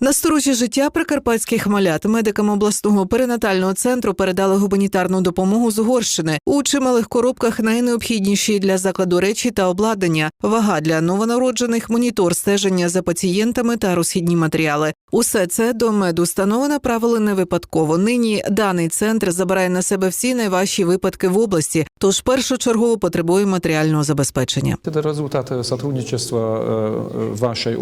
На сторожі життя прикарпатських малят медикам обласного перинатального центру передали гуманітарну допомогу з Угорщини у чималих коробках найнеобхідніші для закладу речі та обладнання, вага для новонароджених, монітор стеження за пацієнтами та розхідні матеріали. Усе це до медустанови направили не випадково. Нині даний центр забирає на себе всі найважчі випадки в області, тож першочергово потребує матеріального забезпечення. Это результат э, сотрудничества э, в вашей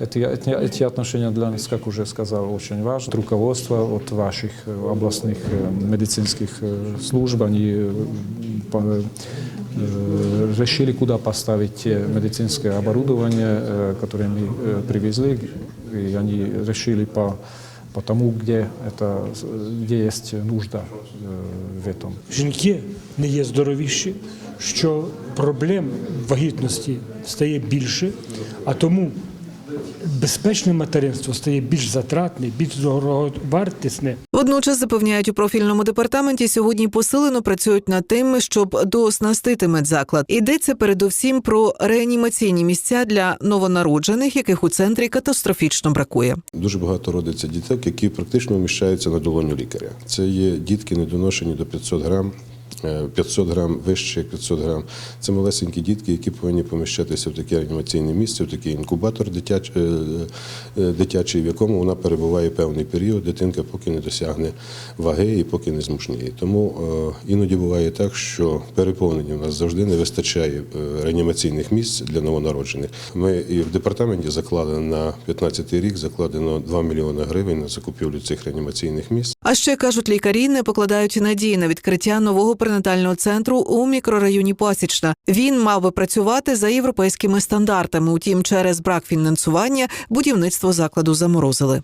Эти, эти, эти отношения для нас, как уже сказал, очень важны. Руководство от ваших э, областных э, медицинских э, служб, они э, по- э, решили, куда поставить те медицинское оборудование, э, которое мы э, привезли, и они решили по, по тому, где, это, где есть нужда э, в этом. жінки не є здоровіші, що проблем вагітності стає більше, а тому безпечне материнство стає більш затратне, більш дороговартісне. Водночас запевняють у профільному департаменті сьогодні посилено працюють над тим, щоб дооснастити медзаклад. Йдеться передусім про реанімаційні місця для новонароджених, яких у центрі катастрофічно бракує. Дуже багато родиться діток, які практично вміщаються на долоню лікаря. Це є дітки недоношені до 500 грам. Е, 500 грам вище як 500 грам. Це малесенькі дітки, які повинні поміщатися в таке реанімаційне місце, в такий інкубатор е, е, дитячий, в якому вона перебуває певний період. Дитинка поки не досягне ваги і поки не змушніє. Тому е, іноді буває так, що переповнення у нас завжди не вистачає реанімаційних місць для новонароджених. Ми і в департаменті заклали на 15 рік закладено 2 мільйони гривень на закупівлю цих реанімаційних місць. А ще кажуть лікарі, не покладають надії на відкриття нового перинатального центру у мікрорайоні Пасічна. Він мав би працювати за європейськими стандартами. Утім, через брак фінансування будівництво закладу заморозили.